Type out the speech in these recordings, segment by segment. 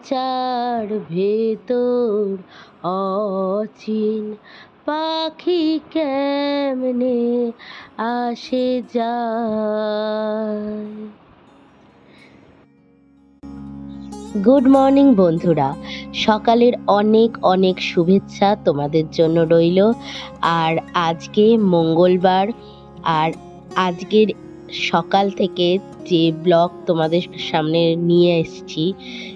খাঁচার ভেতর অচিন পাখি কেমনে আসে যায়? গুড মর্নিং বন্ধুরা। সকালের অনেক অনেক শুভেচ্ছা তোমাদের জন্য রইল। আর আজকে মঙ্গলবার, আর আজকের সকাল থেকে যে ব্লগ তোমাদের সামনে নিয়ে এসেছি,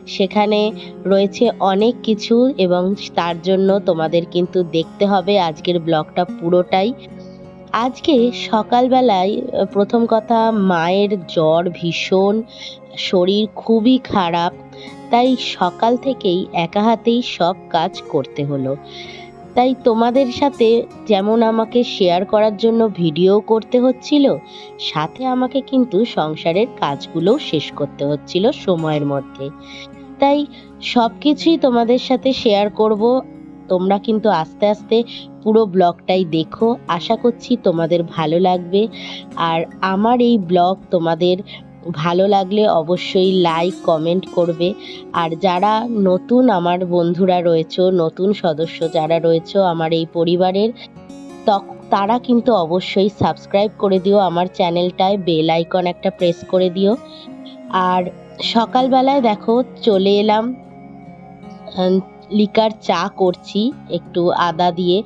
সেখানে রয়েছে অনেক কিছু এবং তার জন্য তোমাদের কিন্তু দেখতে হবে আজকের ব্লগটা পুরোটাই। আজকে সকালবেলায় প্রথম কথা, মায়ের জ্বর ভীষণ, শরীর খুবই খারাপ, তাই সকাল থেকেই একা হাতেই সব কাজ করতে হলো। তাই তোমাদের সাথে যেমন আমাকে শেয়ার করার জন্য ভিডিও করতে হচ্ছিল, সাথে আমাকে কিন্তু সংসারের কাজগুলোও শেষ করতে হচ্ছিল সময়ের মধ্যে। তাই সব কিছুই তোমাদের সাথে শেয়ার করব। তোমরা কিন্তু আস্তে আস্তে পুরো ব্লগটাই দেখো। আশা করছি তোমাদের ভালো লাগবে। আর আমার এই ব্লগ তোমাদের ভালো লাগলে অবশ্যই লাইক কমেন্ট করবে। আর যারা নতুন আমার বন্ধুরা রয়েছে, নতুন সদস্য যারা রয়েছে আমার এই পরিবারের তারা কিন্তু অবশ্যই সাবস্ক্রাইব করে দিও আমার চ্যানেলটায় বেল আইকন একটা প্রেস করে দিও। আর সকালবেলায় দেখো চলে এলাম লিকার চা করছি, একটু আদা দিয়ে,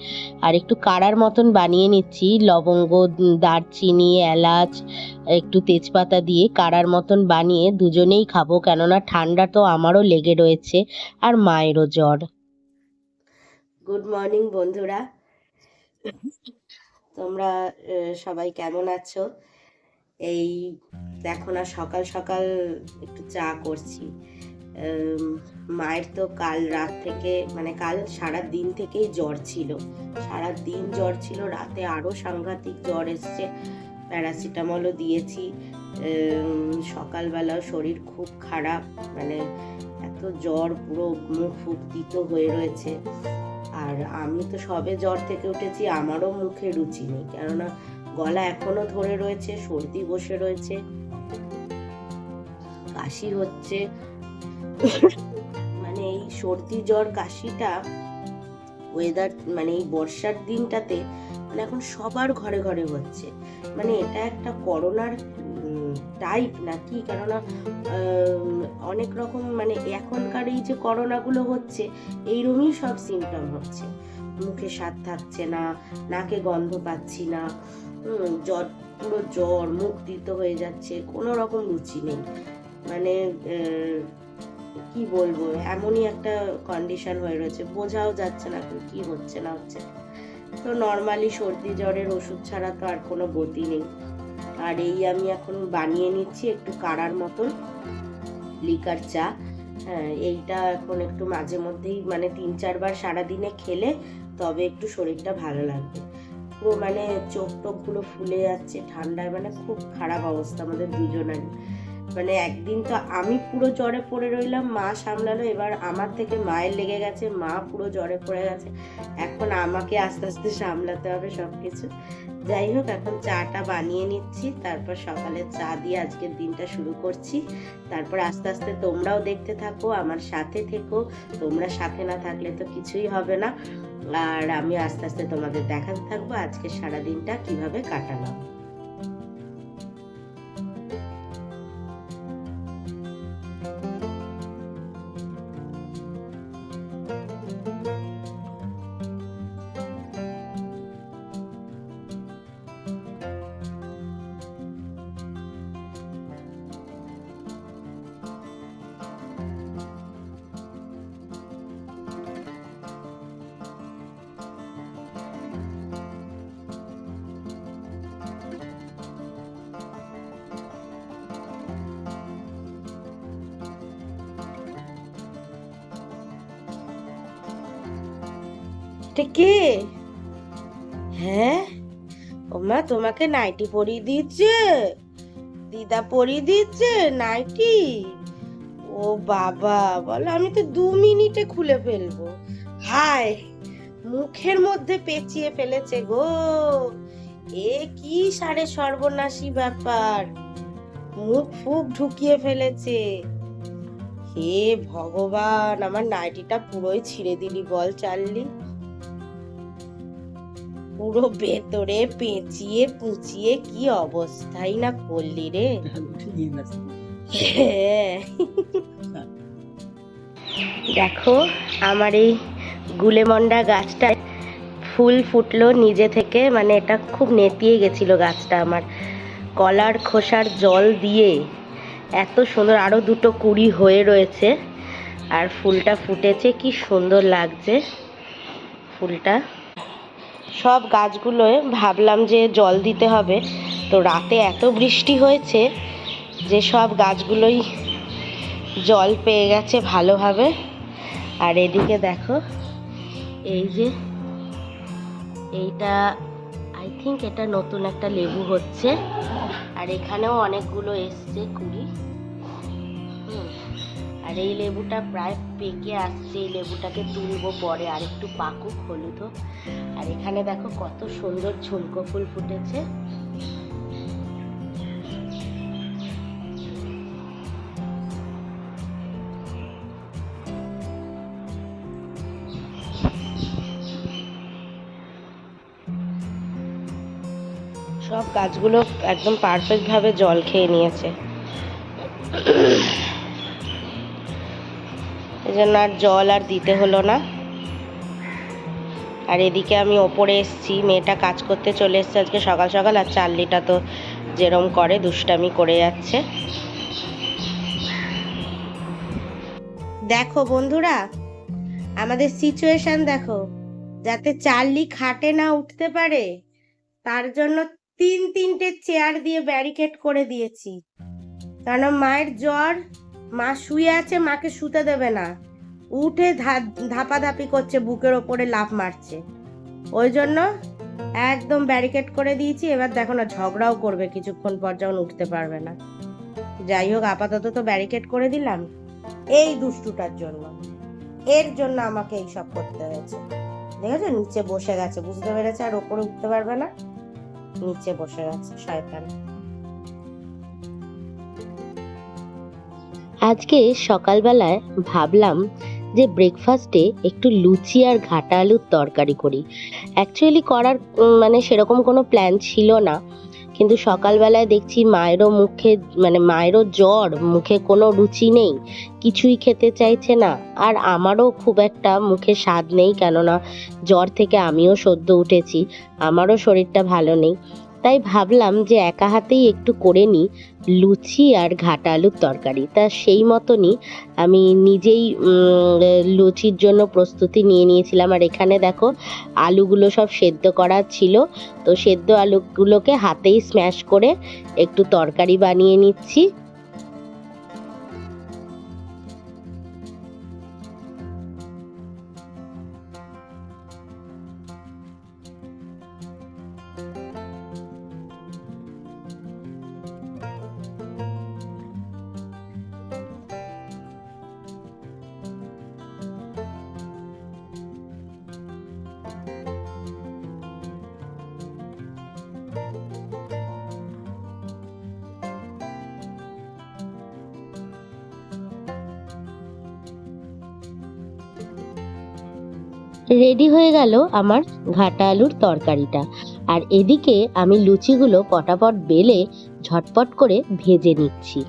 আর একটু কাড়ার মতন বানিয়ে নিচ্ছি, লবঙ্গ দারচিনি, এলাচ, একটু তেজপাতা দিয়ে কাড়ার মতন বানিয়ে দুজনেই খাব, কেননা ঠান্ডা তো আমারও লেগে রয়েছে, আর মায়েরও জ্বর। গুড মর্নিং বন্ধুরা। তোমরা সবাই কেমন আছো? এই, দেখো না, সকাল সকাল একটু চা করছি। মায়ের তো কাল রাত থেকে মানে কাল সারা দিন থেকেই জ্বর ছিল। সারা দিন জ্বর ছিল রাতে আরও সাংঘাতিক জ্বর এসছে। প্যারাসিটামলও দিয়েছি। উম, সকালবেলাও শরীর খুব খারাপ মানে এত জ্বর পুরো মুখ ফুক দিত হয়ে রয়েছে। আর আমি তো সবে জ্বর থেকে উঠেছি আমারও মুখে রুচি নেই কেননা গলা এখনও ধরে রয়েছে সর্দি বসে রয়েছে। কাশি হচ্ছে মানে এই সর্দি, জ্বর, কাশিটা ওয়েদার মানে এই বর্ষার দিনটাতে মানে এখন সবার ঘরে ঘরে হচ্ছে। মানে এটা একটা করোনার টাইপ নাকি? কেননা অনেক রকম মানে এখনকার এই যে করোনাগুলো হচ্ছে, এইরকমই সব সিমটম হচ্ছে। মুখে স্বাদ থাকছে না, নাকে গন্ধ পাচ্ছি না জ্বর, পুরো জ্বর, মুখ দিত হয়ে যাচ্ছে, কোনো রকম রুচি নেই। মানে কি বলব? এমনই একটা কন্ডিশন হয়ে রয়েছে। বোঝাও যাচ্ছে না এখন কি হচ্ছে না হচ্ছে। তো নর্মালি সর্দি জ্বরের ওষুধ ছাড়া তো আর কোনো গতি নেই। আর এই আমি এখন বানিয়ে নিচ্ছি একটু কাড়ার মতন লিকার চা। হ্যাঁ এইটা এখন একটু মাঝে মধ্যেই মানে তিন চারবার সারাদিনে খেলে তবে একটু শরীরটা ভালো লাগবে। পুরো মানে চোখ টোকগুলো ফুলে যাচ্ছে, ঠান্ডায় মানে খুব খারাপ অবস্থা আমাদের দুজনারই মানে একদিন তো আমি পুরো জ্বরে পড়ে রইলাম, মা সামলালো, এবার আমার থেকে মায়ের লেগে গেছে, মা পুরো জ্বরে পড়ে গেছে। এখন আমাকে আস্তে আস্তে সামলাতে হবে সব কিছু যাই হোক, এখন চাটা বানিয়ে নিচ্ছি, তারপর সকালে চা দিয়ে আজকের দিনটা শুরু করছি। তারপর আস্তে আস্তে তোমরাও দেখতে থাকো, আমার সাথে থেকো, তোমরা সাথে না থাকলে তো কিছুই হবে না। আর আমি আস্তে আস্তে তোমাদের দেখাতে থাকব আজকে সারা দিনটা কীভাবে কাটালাম। এটা কে? হ্যাঁ? ওমা, তোমাকে নাইটি পরিয়ে দিচ্ছে। দিদা পরিয়ে দিচ্ছে নাইটি? ও বাবা, বলো, আমি তো দু মিনিটে খুলে ফেলব। হায় মুখের মধ্যে পেঁচিয়ে ফেলেছে গো। এ কি সারে সর্বনাশী ব্যাপার। মুখ ফুক ঢুকিয়ে ফেলেছে। হে ভগবান, আমার নাইটিটা পুরোই ছিঁড়ে দিলি বল, চাললি। পুরো ভেতরে পেঁচিয়ে পুচিয়ে কি অবস্থাই না করলি রে? হ্যাঁ। দেখো আমার এই গুলেমন্ডা গাছটা ফুল ফুটলো নিজে থেকে মানে এটা খুব নেতিয়ে গেছিল গাছটা আমার। কলার খোসার জল দিয়ে এত সুন্দর আরও দুটো কুড়ি হয়ে রয়েছে আর ফুলটা ফুটেছে কি সুন্দর লাগছে। ফুলটা সব গাছগুলোয় ভাবলাম যে জল দিতে হবে। তো রাতে এত বৃষ্টি হয়েছে যে সব গাছগুলোই জল পেয়ে গেছে ভালোভাবে। আর এদিকে দেখো, এই যে এইটা আই থিঙ্ক এটা নতুন একটা লেবু হচ্ছে। আর এখানেও অনেকগুলো এসছে কুড়ি। আর এই লেবুটা প্রায় পেকে আসছে, এই লেবুটাকে তুলবো পরে। আর একটু পাকুক হলুদ হোক। আর এখানে দেখো কত সুন্দর ঝুমকো ফুল ফুটেছে। সব গাছগুলো একদম পারফেক্টভাবে জল খেয়ে নিয়েছে। জন্য আর জল আর দিতে হলো না। আর এদিকে আমি ওপরে এসেছি, মেয়েটা কাজ করতে চলে এসেছে আজকে সকাল সকাল, আর চার্লিটা তো যেরম করে দুষ্টামি করে যাচ্ছে। দেখো বন্ধুরা, আমাদের সিচুয়েশন দেখো, যাতে চার্লি খাটে না উঠতে পারে, তার জন্য তিন তিনটে চেয়ার দিয়ে ব্যারিকেড করে দিয়েছি। কারণ মায়ের জ্বর, মা শুয়ে আছে, মাকে শুতে দেবে না। উঠে ধাপাধাপি করছে, বুকের ওপরে লাফ মারছে। ওই জন্য একদম ব্যারিকেড করে দিয়েছি, এবার দেখো না, ঝগড়াও করবে কিছুক্ষণ পর, যখন উঠতে পারবে না। যাই হোক, আপাতত তো ব্যারিকেড করে দিলাম। এই দুষ্টুটার জন্য। এর জন্য আমাকে এইসব করতে হয়েছে। দেখেছ, নিচে বসে গেছে, বুঝতে পেরেছে? আর ওপরে উঠতে পারবে না? নিচে বসে গেছে, শয়তান। আজকে সকালবেলায় ভাবলাম যে ব্রেকফাস্টে একটু লুচি আর ঘাটা আলুর তরকারি করি। অ্যাকচুয়ালি করার মানে সেরকম কোনো প্ল্যান ছিল না। কিন্তু সকালবেলায় দেখছি মায়েরও মুখে মানে মায়েরও জ্বর, মুখে কোনো রুচি নেই, কিছুই খেতে চাইছে না। আর আমারও খুব একটা মুখে স্বাদ নেই কেননা জ্বর থেকে আমিও সদ্য উঠেছি, আমারও শরীরটা ভালো নেই। তাই ভাবলাম যে একা হাতেই একটু করে নিই লুচি আর ঘাটা আলুর তরকারি। তা সেই মতনই আমি নিজেই লুচির জন্য প্রস্তুতি নিয়ে নিয়েছিলাম। আর এখানে দেখো আলুগুলো সব সেদ্ধ করা ছিল। তো সেদ্ধ আলুগুলোকে হাতেই স্ম্যাশ করে একটু তরকারি বানিয়ে নিচ্ছি। রেডি হয়ে গেল আমার ঘাটা আলুর তরকারিটা। আর এদিকে আমি লুচিগুলো পটাপট বেলে ঝটপট করে ভেজে নিচ্ছি।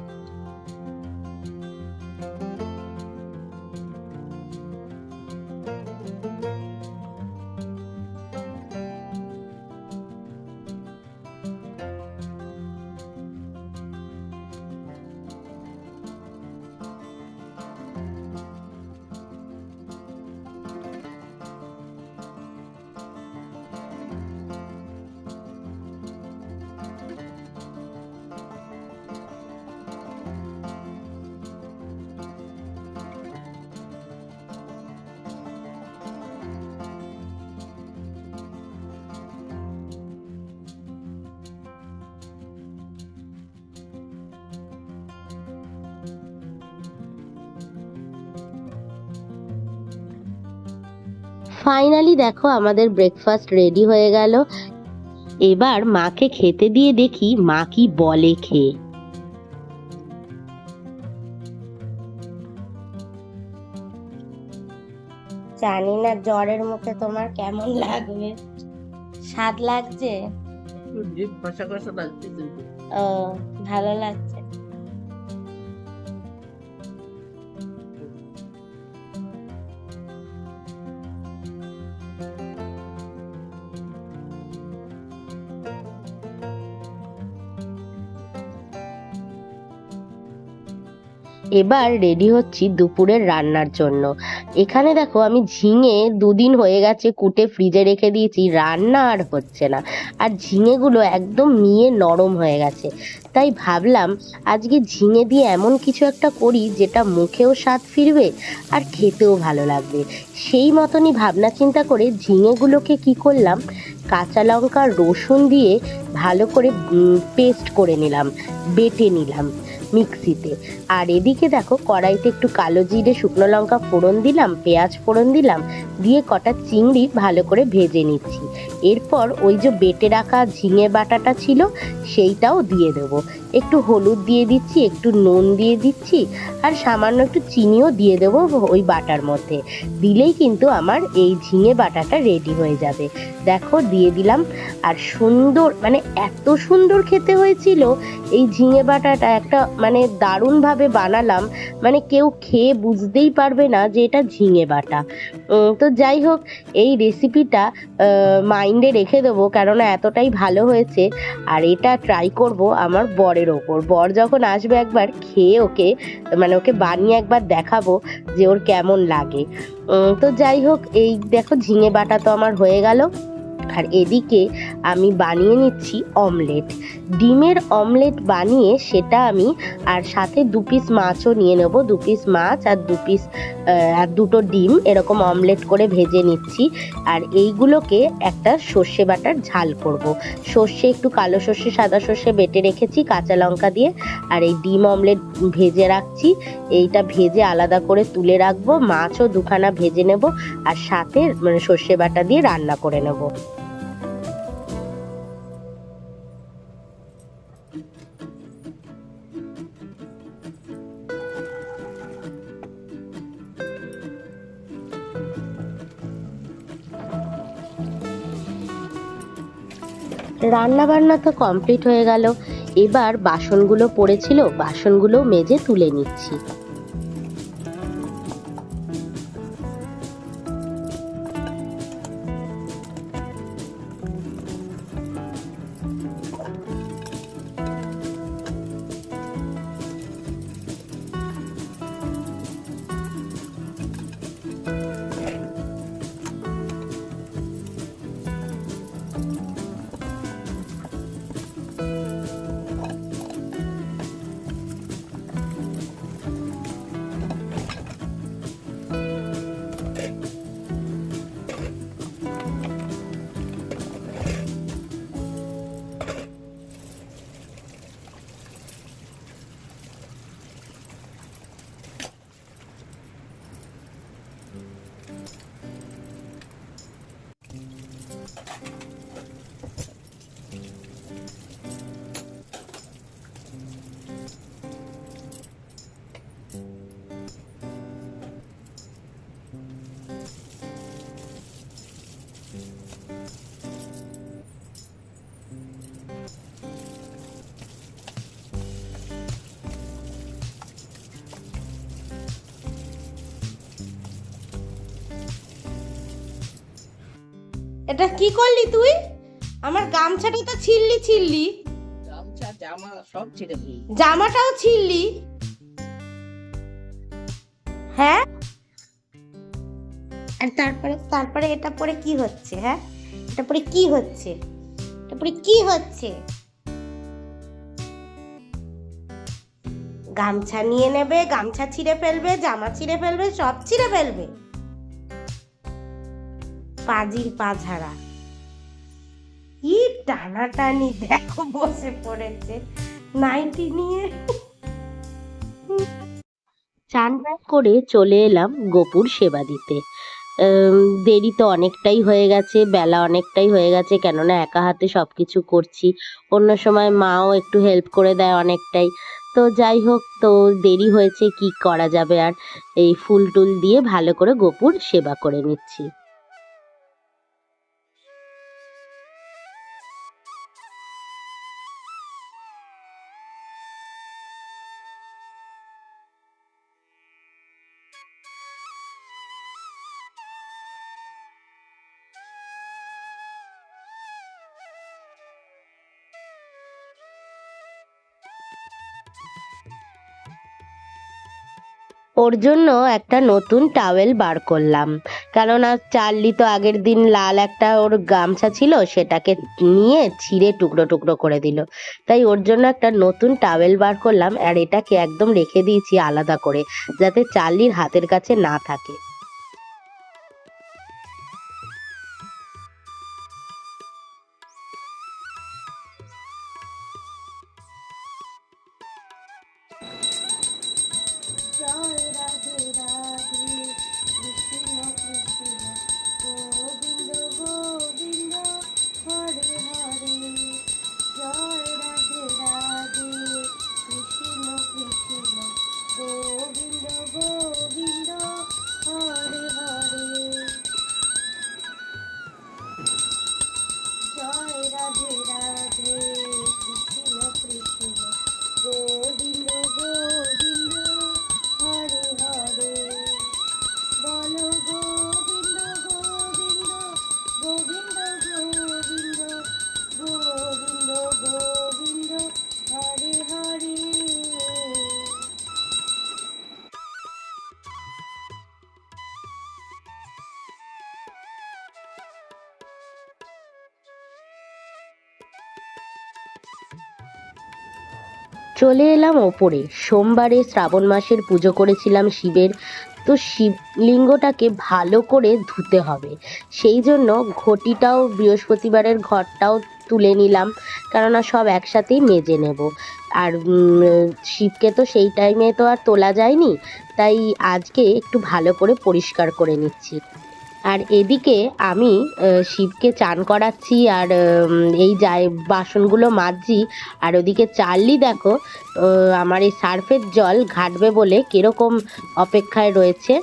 ফাইনালি দেখো আমাদের ব্রেকফাস্ট রেডি হয়ে গেল। এবার মাকে খেতে দিয়ে দেখি মা কি বলে খেয়ে। জানি না জ্বরের মুখে তোমার কেমন লাগবে। স্বাদ লাগছে? ও ভালো লাগছে। এবার রেডি হচ্ছি দুপুরের রান্নার জন্য। এখানে দেখো আমি ঝিঙে দুদিন হয়ে গেছে কুটে ফ্রিজে রেখে দিয়েছি, রান্না আর হচ্ছে না। আর ঝিঙেগুলো একদম মিয়ে নরম হয়ে গেছে। তাই ভাবলাম আজকে ঝিঙে দিয়ে এমন কিছু একটা করি যেটা মুখেও স্বাদ ফিরবে আর খেতেও ভালো লাগবে। সেই মতনই ভাবনা চিন্তা করে ঝিঙেগুলোকে কি করলাম, কাঁচা লঙ্কা রসুন দিয়ে ভালো করে পেস্ট করে নিলাম, বেটে নিলাম। মিক্সিতে। আর এদিকে দেখো, কড়াইতে একটু কালো জিরে, শুকনো লঙ্কা ফোড়ন দিলাম, পেঁয়াজ ফোড়ন দিলাম, দিয়ে কটা চিংড়ি ভালো করে ভেজে নিচ্ছি। এরপর ওই যে বেটে রাখা ঝিঙে বাটাটা ছিল, সেইটাও দিয়ে দেবো। একটু হলুদ দিয়ে দিচ্ছি, একটু নুন দিয়ে দিচ্ছি, আর সামান্য একটু চিনিও দিয়ে দেবো ওই বাটার মধ্যে। দিলেই কিন্তু আমার এই ঝিঙে বাটাটা রেডি হয়ে যাবে। দেখো, দিয়ে দিলাম। আর সুন্দর মানে এত সুন্দর খেতে হয়েছিল, এই ঝিঙে বাটাটা, একটা মানে দারুণভাবে বানালাম। মানে কেউ খেয়ে বুঝতেই পারবে না যে এটা ঝিঙে বাটা। তো যাই হোক, এই রেসিপিটা মাইন্ডে রেখে দেবো কেননা এতটাই ভালো হয়েছে। আর এটা ট্রাই করব আমার বরের ওপর। বর যখন আসবে একবার, খেয়ে ওকে মানে ওকে বানিয়ে একবার দেখাবো যে ওর কেমন লাগে। তো যাই হোক, এই দেখো ঝিঙে বাটা তো আমার হয়ে গেল। আর এদিকে আমি বানিয়ে নিচ্ছি অমলেট ডিমের অমলেট বানিয়ে সেটা আমি আর সাথে দু পিস মাছও নিয়ে নেব। দু পিস মাছ আর দু পিস আর দুটো ডিম। এরকম অমলেট করে ভেজে নিচ্ছি। আর এইগুলোকে একটা সর্ষে বাটার ঝাল করব। সর্ষে, একটু কালো সর্ষে, সাদা সর্ষে বেটে রেখেছি কাঁচা লঙ্কা দিয়ে। আর এই ডিম অমলেট ভেজে রাখছি। এইটা ভেজে আলাদা করে তুলে রাখব। মাছও দুখানা ভেজে নেব। আর সাথে মানে সর্ষে বাটা দিয়ে রান্না করে নেব। রান্না বান্না তো কমপ্লিট হয়ে গেল। এবার বাসনগুলো পড়েছিল বাসনগুলো মেজে তুলে নিচ্ছি। এটা কি করলি তুই? আমার গামছাটা তো ছিললি ছিললি। গামছা জামা সব ছেড়ে জামাটাও ছিললি। হ্যাঁ? আর তারপরে তারপরে এটা পরে কি হচ্ছে হ্যাঁ? এটা পরে কি হচ্ছে? এটা পরে কি হচ্ছে? গামছা নিয়ে নেবে গামছা ছিঁড়ে ফেলবে জামা ছিঁড়ে ফেলবে সব ছিঁড়ে ফেলবে। পাজির পা ঝাড়া কি টানাটানি, দেখো বসে পড়েছে। নাইটি নিয়ে। চান করে চলে এলাম গোপুর সেবা দিতে। দেরি তো অনেকটাই হয়ে গেছে, বেলা অনেকটাই হয়ে গেছে, কেননা একা হাতে সব কিছু করছি। অন্য সময় মাও একটু হেল্প করে দেয় অনেকটাই। তো যাই হোক, তো দেরি হয়েছে, কি করা যাবে আর? এই ফুল টুল দিয়ে ভালো করে গোপুর সেবা করে নিচ্ছি। ওর জন্য একটা নতুন টাওয়েল বার করলাম। কেননা চার্লি তো আগের দিন লাল একটা ওর গামছা ছিল, সেটাকে নিয়ে ছিঁড়ে টুকরো টুকরো করে দিল। তাই ওর জন্য একটা নতুন টাওয়েল বার করলাম আর এটাকে একদম রেখে দিয়েছি আলাদা করে, যাতে চার্লির হাতের কাছে না থাকে। চলে এলাম ওপরে। সোমবারে শ্রাবণ মাসের পুজো করেছিলাম শিবের। তো শিবলিঙ্গটাকে ভালো করে ধুতে হবে। সেই জন্য ঘটিটাও, বৃহস্পতিবারের ঘরটাও তুলে নিলাম। কেননা সব একসাথেই মেজে নেব। আর শিবকে তো সেই টাইমে তো আর তোলা যায়নি। তাই আজকে একটু ভালো করে পরিষ্কার করে নিচ্ছি। আর এদিকে আমি শিবকে চান করাচ্ছি আর এই যাই বাসনগুলো মাজছি। আর ওদিকে চার্লি দেখো আমার এই সার্ফের জল ঘাটবে বলে কীরকম অপেক্ষায় রয়েছে।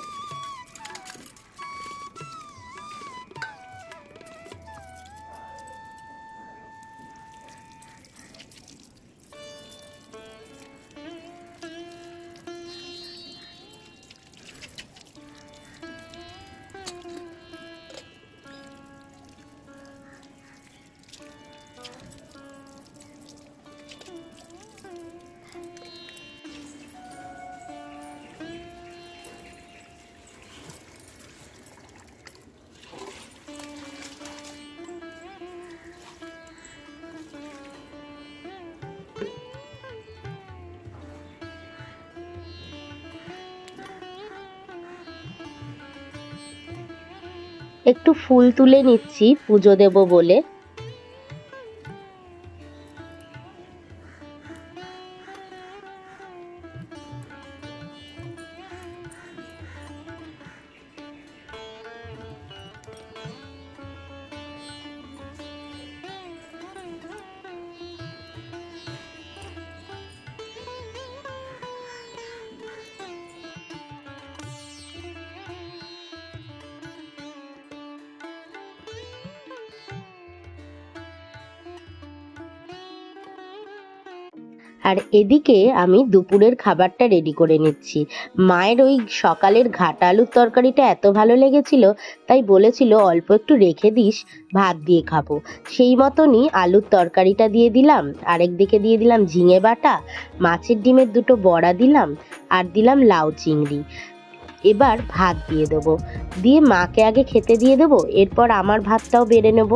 একটু ফুল তুলে নিচ্ছি পুজো দেবো বলে। আর এদিকে আমি দুপুরের খাবারটা রেডি করে নিচ্ছি। মায়ের ওই সকালের ঘাটা আলুর তরকারিটা এত ভালো লেগেছিল, তাই বলেছিল, অল্প একটু রেখে দিস, ভাত দিয়ে খাব। সেই মতনই আলুর তরকারিটা দিয়ে দিলাম, আরেক দিকে দিয়ে দিলাম ঝিঙে বাটা, মাছের ডিমের দুটো বড়া দিলাম, আর দিলাম লাউ চিংড়ি। এবার ভাত দিয়ে দেবো। দিয়ে মাকে আগে খেতে দিয়ে দেবো, এরপর আমার ভাতটাও বেড়ে নেব।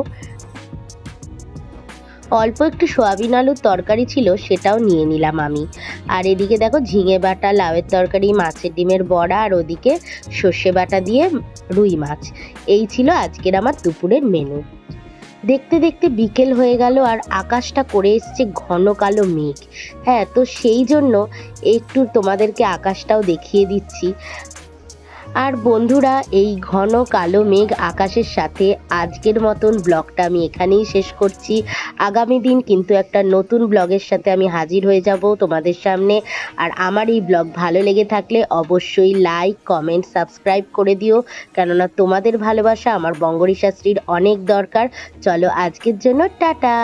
অল্প একটু সয়াবিন আলুর তরকারি ছিল, সেটাও নিয়ে নিলাম আমি। আর এদিকে দেখো ঝিঙে বাটা, লাউয়ের তরকারি, মাছের ডিমের বড়া, আর ওদিকে সর্ষে বাটা দিয়ে রুই মাছ। এই ছিল আজকের আমার দুপুরের মেনু দেখতে দেখতে বিকেল হয়ে গেল, আর আকাশটা করে এসছে ঘন কালো মেঘ। হ্যাঁ তো সেই জন্য একটু তোমাদেরকে আকাশটাও দেখিয়ে দিচ্ছি। আর বন্ধুরা, এই ঘন কালো মেঘ আকাশের সাথে আজকের মতন ব্লগটা আমি এখানেই শেষ করছি। আগামী দিন কিন্তু একটা নতুন ব্লগের সাথে আমি হাজির হয়ে যাব তোমাদের সামনে। আর আমার এই ব্লগ ভালো লেগে থাকলে অবশ্যই লাইক কমেন্ট সাবস্ক্রাইব করে দিও। কেননা তোমাদের ভালোবাসা আমার বঙ্গরি শাস্ত্রীর অনেক দরকার। চলো আজকের জন্য টাটা।